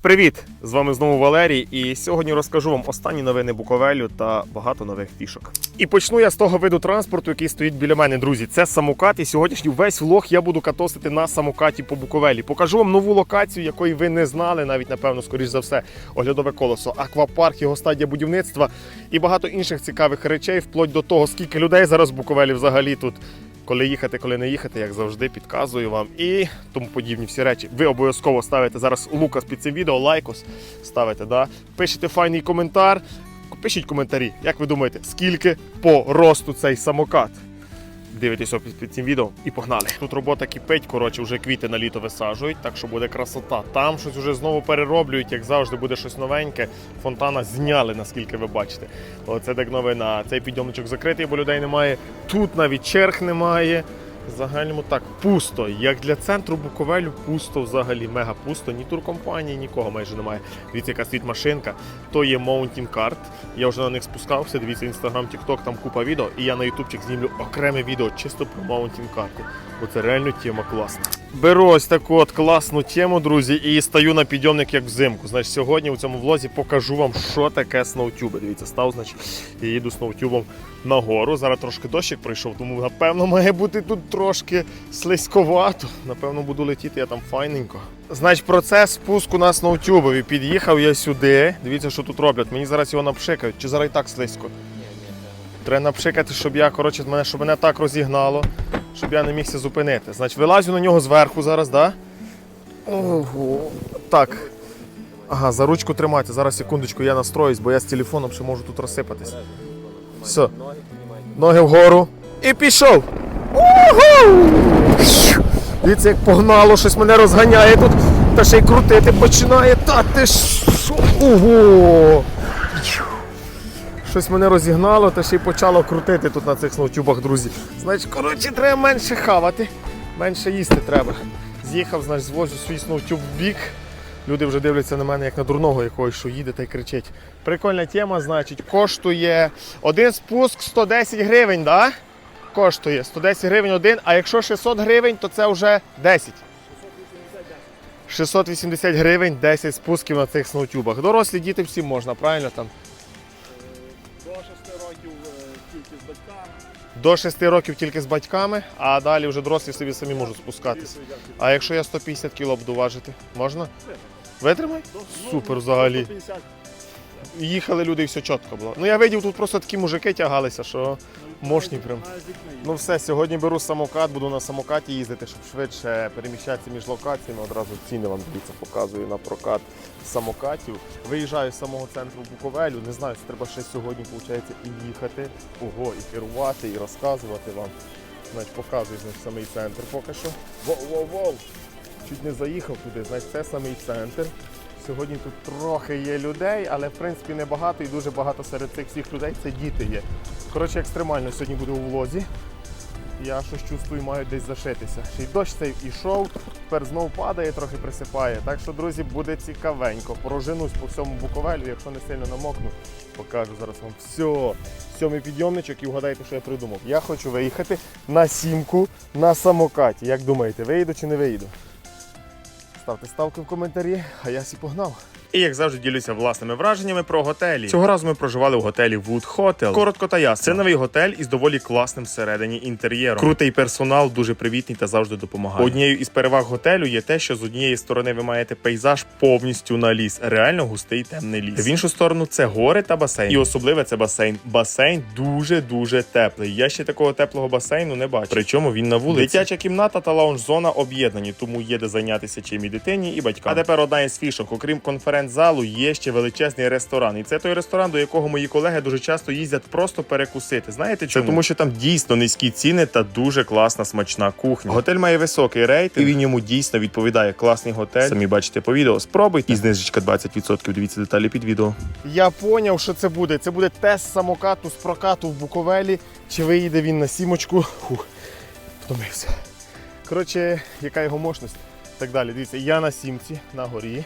Привіт! З вами знову Валерій, і сьогодні розкажу вам останні новини Буковелю та багато нових фішок. І почну я з того виду транспорту, який стоїть біля мене, друзі. Це самокат. І сьогоднішній весь влог я буду катосити на самокаті по Буковелі. Покажу вам нову локацію, якої ви не знали, навіть напевно, скоріш за все, оглядове колесо, аквапарк, його стадія будівництва і багато інших цікавих речей, вплоть до того, скільки людей зараз в Буковелі взагалі тут. Коли їхати, коли не їхати, як завжди, підказую вам і тому подібні всі речі. Ви обов'язково ставите зараз лукас під цим відео, лайкос ставите, да? пишете файний коментар. Пишіть коментарі, як ви думаєте, скільки по росту цей самокат? Дивитесь під, цим відео і погнали. Тут робота кипить, коротше, вже квіти на літо висаджують, так що буде красота. Там щось вже знову перероблюють, як завжди, буде щось новеньке. Фонтана зняли, наскільки ви бачите. Оце так новина. Цей підйомничок закритий, бо людей немає. Тут навіть черг немає. Загальному так пусто. Як для центру Буковелю пусто взагалі, мега пусто. Ні туркомпанії, нікого майже немає. Дивіться, яка стоїть машинка. То є Mountain Card. Я вже на них спускався. Дивіться, інстаграм, тікток, там купа відео. І я на ютубчик знімлю окреме відео чисто про Mountain Card. Бо це реально тема класна. Беру ось таку от класну тему, друзі, і стаю на підйомник як взимку. Значить, сьогодні у цьому влозі покажу вам, що таке сноутюби. Дивіться, став, значить, і їду сноутюбом нагору. Зараз трошки дощик пройшов, тому напевно має бути тут трошки слизьковато. Напевно, буду летіти я там файненько. Значить, процес спуску на сноутюбові. Під'їхав я сюди. Дивіться, що тут роблять. Мені зараз його напшикають. Чи зараз і так слизько? Ні, ні. Треба напшикати, щоб я, коротше, мене, щоб мене так розігнало, щоб я не мігся зупинити. Значить, вилазю на нього зверху зараз, так? Да? Ого. Так. Ага, за ручку тримайте. Зараз секундочку, я настроюсь, бо я з телефоном ще можу тут розсипатись. Все. Ноги вгору. І пішов. Угу! Дивіться, як погнало, щось мене розганяє тут. Та ще й крутити починає. Та ти що? Ого! Щось мене розігнало, та ще й почало крутити тут на цих сноутюбах, друзі. Значить, коротше, треба менше хавати, менше їсти треба. З'їхав, значить, звозю свій сноутюб в бік. Люди вже дивляться на мене як на дурного якогось, що їде та й кричить. Прикольна тема, значить, коштує один спуск 110 гривень, да? Коштує 110 гривень один, а якщо 600 гривень, то це вже 10. 680 гривень, 10 спусків на цих сноутюбах. Дорослі діти всім можна, правильно там? До 6 років тільки з батьками, а далі вже дорослі собі самі можуть спускатися. А якщо я 150 кг буду важити, можна? Витримай? Супер взагалі. 150. Їхали люди і все чітко було. Ну я видів, тут просто такі мужики тягалися, що мощні прям. Ну все, сьогодні беру самокат, буду на самокаті їздити, щоб швидше переміщатися між локаціями. Одразу ціни вам дивіться, показую на прокат самокатів. Виїжджаю з самого центру Буковелю. Не знаю, треба ще сьогодні виходить, і їхати, ого, і керувати, і розказувати вам. Значить, показую значить, самий центр поки що. Воу-воу-воу! Чуть не заїхав туди, значить це самий центр. Сьогодні тут трохи є людей, але в принципі небагато і дуже багато серед цих всіх людей це діти є. Коротше, екстремально сьогодні буду у влозі. Я щось чувствую, маю десь зашитися. Ще й дощ цей ішов, тепер знов падає, трохи присипає. Так що, друзі, буде цікавенько. Проженусь по всьому Буковелю, якщо не сильно намокну, покажу зараз вам все. Сьомий підйомничок і вгадайте, що я придумав. Я хочу виїхати на сімку на самокаті. Як думаєте, виїду чи не виїду? Ставте ставки в коментарі, а я сі погнав. І як завжди ділюся власними враженнями про готелі. Цього разу ми проживали в готелі Wood Hotel. Коротко та ясно. Це новий готель із доволі класним всередині інтер'єром. Крутий персонал, дуже привітний та завжди допомагає. Однією із переваг готелю є те, що з однієї сторони ви маєте пейзаж повністю на ліс, реально густий темний ліс. В іншу сторону це гори та басейн. І особливе це басейн. Басейн дуже дуже теплий. Я ще такого теплого басейну не бачив. Причому він на вулиці. Дитяча кімната та лаунж-зона об'єднані, тому є де зайнятися чим і дитині, і батькам. А тепер одна із фішок. Окрім конференц-залу, є ще величезний ресторан. І це той ресторан, до якого мої колеги дуже часто їздять просто перекусити. Знаєте чому? Це тому, що там дійсно низькі ціни та дуже класна смачна кухня. Готель має високий рейтинг, і він йому дійсно відповідає. Класний готель. Самі бачите по відео. Спробуйте. І знижечка 20%. Дивіться деталі під відео. Я поняв, що це буде. Це буде тест самокату з прокату в Буковелі. Чи виїде він на сімочку? Фух, втомився. Коротше, яка його мощність? Так далі. Дивіться, я на сімці, на горі.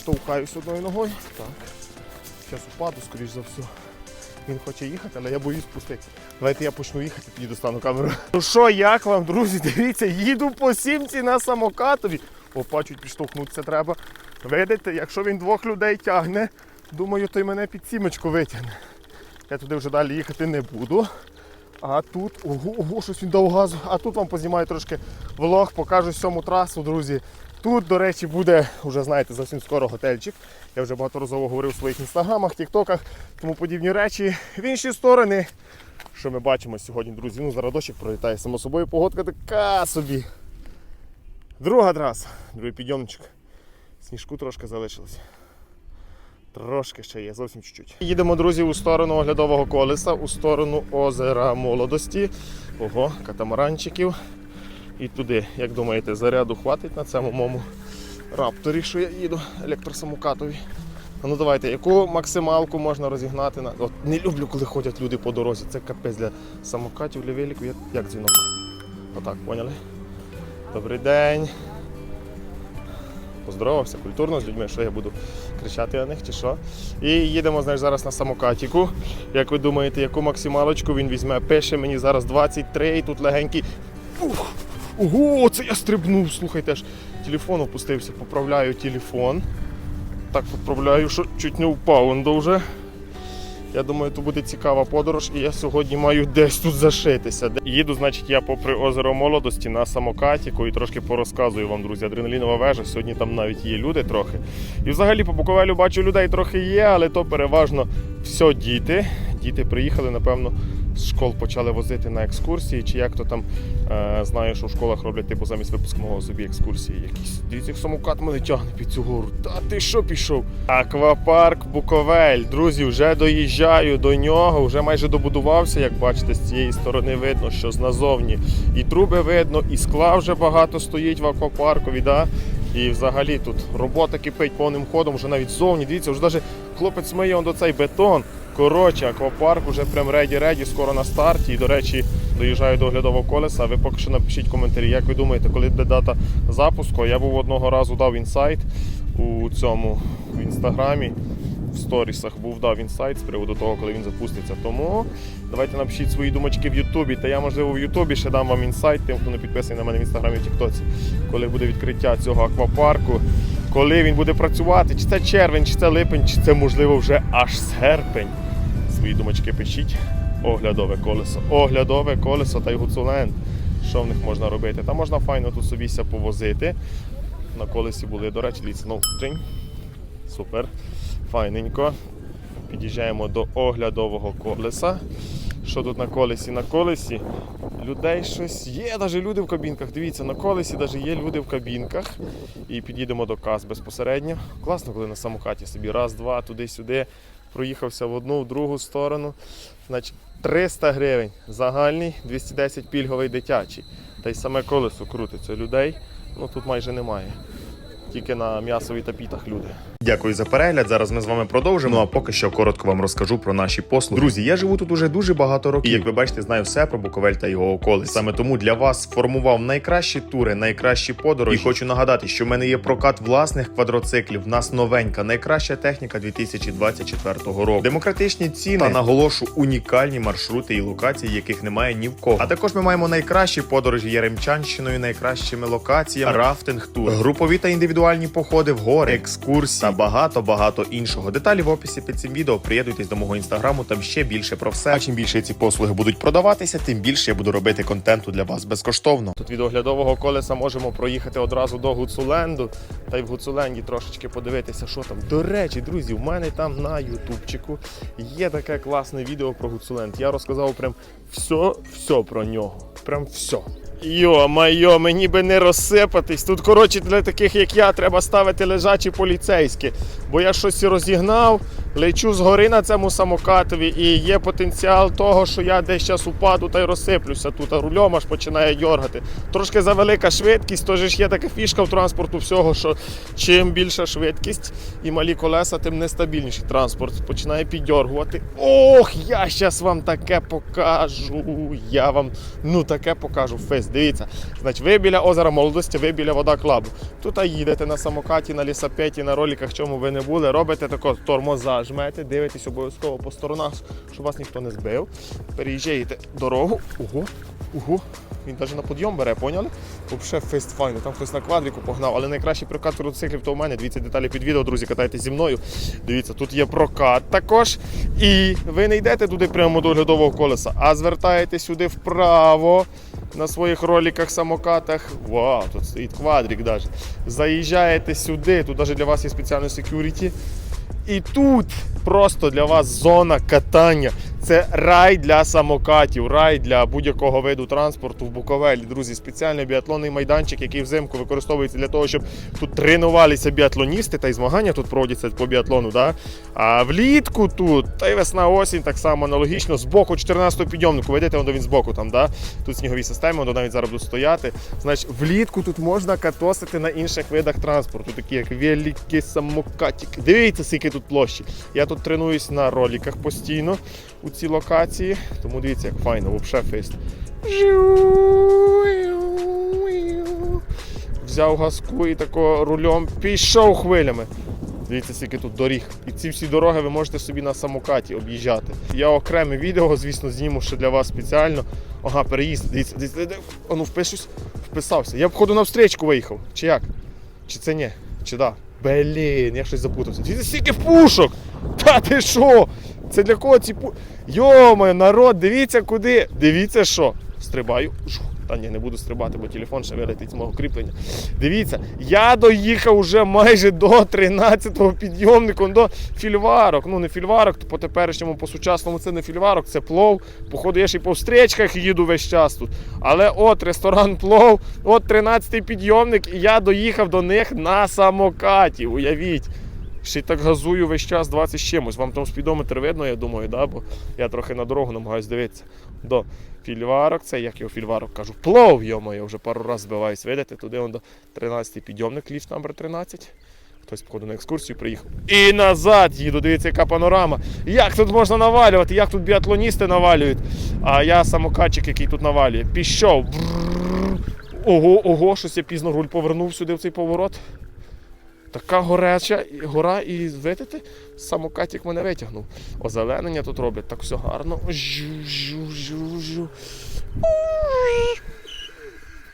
Штовхаюсь одною ногою. Так. Зараз упаду, скоріш за все. Він хоче їхати, але я боюсь спуститися. Давайте я почну їхати, тоді достану камеру. Ну що, як вам, друзі? Дивіться, їду по сімці на самокатові. Опа, чуть підштовхнутися треба. Видите, якщо він двох людей тягне, думаю, то й мене під сімочку витягне. Я туди вже далі їхати не буду. А тут, ого, ого, щось він дав газу. А тут вам познімаю трошки влог, покажу сьому трасу, друзі. Тут, до речі, буде, вже знаєте, зовсім скоро готельчик. Я вже багаторазово говорив у своїх інстаграмах, тіктоках, тому подібні речі. В інші сторони, що ми бачимо сьогодні, друзі, ну зараз дощик пролітає, само собою погодка така собі. Друга траса, другий підйомчик. Сніжку трошки залишилось. Трошки ще є, зовсім чуть-чуть. Їдемо, друзі, у сторону оглядового колеса, у сторону озера молодості. Ого, катамаранчиків. І туди, як думаєте, заряду хватить на цьому моєму рапторі, що я їду, електросамокатові. Ну давайте, яку максималку можна розігнати на. От не люблю, коли ходять люди по дорозі. Це капець для самокатів, для великів, як, як дзвінок. Отак, поняли? Добрий день. Поздоровався культурно з людьми, що я буду кричати на них чи що. І їдемо знаєш, зараз на самокатіку. Як ви думаєте, яку максималочку він візьме? Пише мені зараз 23 і тут легенький. Ух! Ого, це я стрибнув. Слухайте аж телефон опустився, поправляю телефон. Так поправляю, що чуть не впав дуже. Я думаю, то буде цікава подорож, і я сьогодні маю десь тут зашитися. Їду, значить, я попри озеро молодості на самокатіку і трошки порозказую вам, друзі. Адреналінова вежа. Сьогодні там навіть є люди трохи. І взагалі по Буковелю бачу людей трохи є, але то переважно все діти. Діти приїхали, напевно, з школ почали возити на екскурсії, чи як то там е, знаю, що в школах роблять типу замість випускного собі екскурсії якісь. Дивіться, самокат мене тягне під цю гору. Та ти що пішов? Аквапарк Буковель. Друзі, вже доїжджаю до нього, вже майже добудувався. Як бачите, з цієї сторони видно, що назовні і труби видно, і скла вже багато стоїть в аквапаркові. Да? І взагалі тут робота кипить повним ходом, вже навіть ззовні. Дивіться, вже навіть хлопець миє до цей бетон. Коротше, аквапарк вже прям реді-реді, скоро на старті. І, до речі, доїжджаю до оглядового колеса. Ви поки що напишіть коментарі, як ви думаєте, коли буде дата запуску. Я був одного разу дав інсайт у цьому в інстаграмі. В сторісах був дав інсайт з приводу того, коли він запуститься. Тому давайте напишіть свої думочки в Ютубі. Та я, можливо, в Ютубі ще дам вам інсайт, тим, хто не підписаний на мене в інстаграмі в Тіктоці, коли буде відкриття цього аквапарку, коли він буде працювати, чи це червень, чи це липень, чи це можливо вже аж серпень. Свої думочки пишіть. Оглядове колесо. Оглядове колесо та й гуцуленд. Що в них можна робити? Та можна файно тут собі повозити. На колесі були, до речі, ну, джинь. Супер. Файненько. Під'їжджаємо до оглядового колеса. Що тут на колесі? На колесі людей щось є, навіть люди в кабінках. Дивіться, на колесі навіть є люди в кабінках. І під'їдемо до каз безпосередньо. Класно, коли на самокаті собі раз, два, туди-сюди. Проїхався в одну, в другу сторону. Значить, 300 гривень загальний, 210 пільговий дитячий. Та й саме колесо крутиться. Людей ну тут майже немає. Тільки на м'ясові та пітах люди. Дякую за перегляд. Зараз ми з вами продовжимо. Ну а поки що коротко вам розкажу про наші послуги. Друзі, я живу тут уже дуже багато років. І як ви бачите, знаю все про Буковель та його околиць. Саме тому для вас сформував найкращі тури, найкращі подорожі. І хочу нагадати, що в мене є прокат власних квадроциклів. В нас новенька, найкраща техніка 2024 року. Демократичні ціни та наголошу унікальні маршрути і локації, яких немає ні в кого. А також ми маємо найкращі подорожі Яремчанщиною, найкращими локаціями, рафтинг тур, групові та індивідуальні походи в гори, екскурсії та багато багато іншого. Деталі в описі під цим відео. Приєднуйтесь до мого інстаграму, там ще більше про все. А чим більше ці послуги будуть продаватися, тим більше я буду робити контенту для вас безкоштовно. Тут від оглядового колеса можемо проїхати одразу до Гуцуленду, та й в Гуцуленді трошечки подивитися, що там. До речі, друзі, в мене там на Ютубчику є таке класне відео про Гуцуленд. Я розказав прям все, все про нього. Прям все. Йо-майо, мені би не розсипатись. Тут, коротше, для таких, як я, треба ставити лежачі поліцейські. Бо я щось розігнав, лечу згори на цьому самокатові, і є потенціал того, що я десь зараз упаду та й розсиплюся тут, а рульом аж починає дьоргати. Трошки завелика швидкість, тож ж є така фішка в транспорту всього, що чим більша швидкість і малі колеса, тим нестабільніший транспорт починає піддьоргувати. Ох, я зараз вам таке покажу. Я вам ну таке покажу. Фейс, дивіться. Значить, ви біля озера молодості, ви біля вода клабу. Тут їдете на самокаті, на лісапеті, на роліках, чому ви не були, робите тако тормоза. Сюди жмете, дивитесь обов'язково по сторонах, щоб вас ніхто не збив. Переїжджаєте дорогу. Ого, ого. Він навіть на підйом бере, поняли? Взагалі фест файно. Там хтось на квадріку погнав, але найкращий прокат квадроциклів то у мене. Дивіться деталі під відео, друзі, катайтесь зі мною. Дивіться, тут є прокат також. І ви не йдете туди прямо до оглядового колеса, а звертаєте сюди вправо на своїх роликах, самокатах. Вау, тут стоїть квадрик навіть. Заїжджаєте сюди, тут навіть для вас є спеціальний security. І тут просто для вас зона катання. Це рай для самокатів, рай для будь-якого виду транспорту в Буковелі. Друзі, спеціальний біатлонний майданчик, який взимку використовується для того, щоб тут тренувалися біатлоністи та й змагання тут проводяться по біатлону. Да? А влітку тут, та й весна осінь так само аналогічно, з боку 14-го підйомнику. Видите, воно він з боку там, да? тут снігові системи, воно навіть зараз будуть стояти. Значить, влітку тут можна катосити на інших видах транспорту, такі як великі самокатики. Дивіться, скільки тут площі. Я тут тренуюсь на роліках постійно у цій локації, тому дивіться, як файно, взагалі фест. Взяв газку і тако рулем пішов хвилями. Дивіться, скільки тут доріг. І ці всі дороги ви можете собі на самокаті об'їжджати. Я окреме відео, звісно, зніму ще для вас спеціально. Ага, переїзд. Дивіться, дивіться. Ну впишусь, вписався. Я б ходу на встречку виїхав. Чи як? Чи це ні? Чи да? Блін, я щось запутався. Дивіться, скільки пушок! Та ти що? Це для кого ці пу. Йо-моє, народ, дивіться куди. Дивіться що. Стрибаю. Та ні, не буду стрибати, бо телефон ще вилетить з мого кріплення. Дивіться, я доїхав уже майже до 13-го підйомнику, до фільварок. Ну, не фільварок, то по теперішньому, по сучасному це не фільварок, це плов. Походу, я ще й по встречках їду весь час тут. Але от ресторан плов, от 13-й підйомник, і я доїхав до них на самокаті. Уявіть. Ще й так газую весь час 20 з чимось. Вам там спідометр видно, я думаю, да? бо я трохи на дорогу намагаюся дивитися. До фільварок, це як його фільварок кажу, плов, йомо, я вже пару разів збиваюсь, видите, туди он до 13 підйомник, ліфт номер 13. Хтось, походу, на екскурсію приїхав. І назад їду, дивіться, яка панорама. Як тут можна навалювати, як тут біатлоністи навалюють. А я самокатчик, який тут навалює. Пішов. Ого, ого, щось я пізно руль повернув сюди в цей поворот. Така горяча гора, і видите, самокатик мене витягнув. Озеленення тут роблять так все гарно. Жу, жу, жу, жу.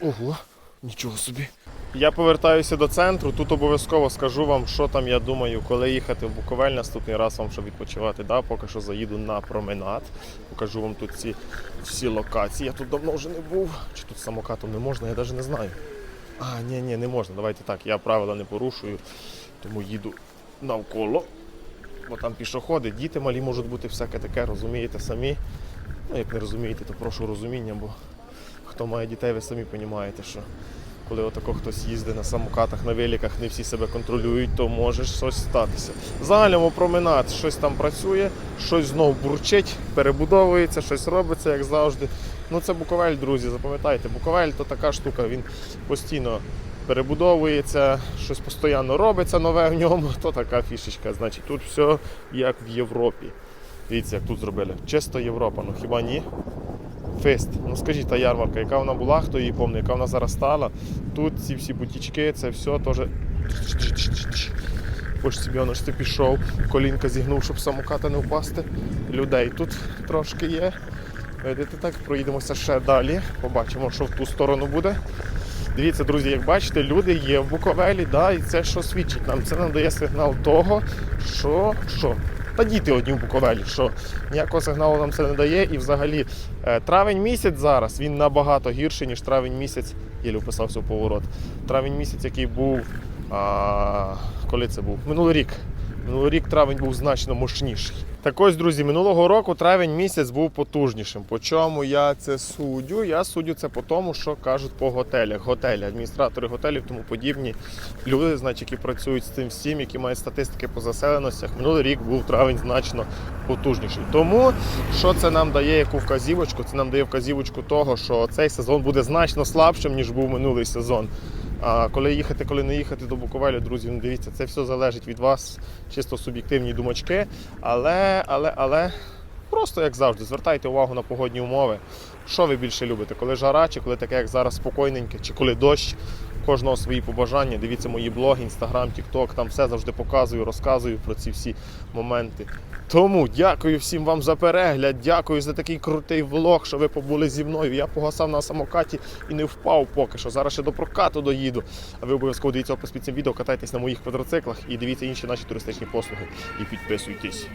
Ого, нічого собі. Я повертаюся до центру. Тут обов'язково скажу вам, що там я думаю, коли їхати в Буковель наступний раз вам, щоб відпочивати. Да? Поки що заїду на променад. Покажу вам тут ці всі локації. Я тут давно вже не був. Чи тут самокатом не можна, я навіть не знаю. А, ні, ні, не можна. Давайте так. Я правила не порушую, тому їду навколо. Бо там пішоходи, діти малі можуть бути всяке таке, розумієте самі. Ну, як не розумієте, то прошу розуміння, бо хто має дітей, ви самі розумієте, що коли отако хтось їздить на самокатах, на великах, не всі себе контролюють, то може щось статися. Загальному променад щось там працює, щось знов бурчить, перебудовується, щось робиться, як завжди. Ну це Буковель, друзі, запам'ятайте, Буковель то така штука, він постійно перебудовується, щось постійно робиться нове в ньому, то така фішечка. Значить, тут все як в Європі. Дивіться, як тут зробили. Чисто Європа, ну хіба ні? Фест. Ну скажіть, та ярмарка, яка вона була, хто її пам'ятає, яка вона зараз стала. Тут ці всі бутічки, це все теж. Хоч собі воно ж ти пішов, колінка зігнув, щоб самоката не впасти. Людей тут трошки є. Видите так, проїдемося ще далі. Побачимо, що в ту сторону буде. Дивіться, друзі, як бачите, люди є в Буковелі, да, і це що свідчить нам? Це нам дає сигнал того, що що. Та діти одні в Буковелі, що ніякого сигналу нам це не дає. І взагалі е, травень місяць зараз він набагато гірший, ніж травень місяць, я вписався в поворот. Травень місяць, який був. А, коли це був? Минулий рік. Минулий рік травень був значно мощніший. Так ось, друзі, минулого року травень місяць був потужнішим. По чому я це суддю? Я суддю це по тому, що кажуть по готелях. Готелі, адміністратори готелів, тому подібні люди, значить, які працюють з цим всім, які мають статистики по заселеностях. Минулий рік був травень значно потужніший. Тому що це нам дає яку вказівочку? Це нам дає вказівочку того, що цей сезон буде значно слабшим, ніж був минулий сезон. А коли їхати, коли не їхати до Буковелю, друзі, ну дивіться, це все залежить від вас, чисто суб'єктивні думачки. Але, але, але просто як завжди, звертайте увагу на погодні умови. Що ви більше любите? Коли жара, чи коли таке, як зараз, спокійненьке, чи коли дощ. Кожного свої побажання. Дивіться мої блоги, інстаграм, тікток, там все завжди показую, розказую про ці всі моменти. Тому дякую всім вам за перегляд, дякую за такий крутий влог, що ви побули зі мною. Я погасав на самокаті і не впав поки що. Зараз ще до прокату доїду. А ви обов'язково дивіться опис під цим відео, катайтесь на моїх квадроциклах і дивіться інші наші туристичні послуги. І підписуйтесь.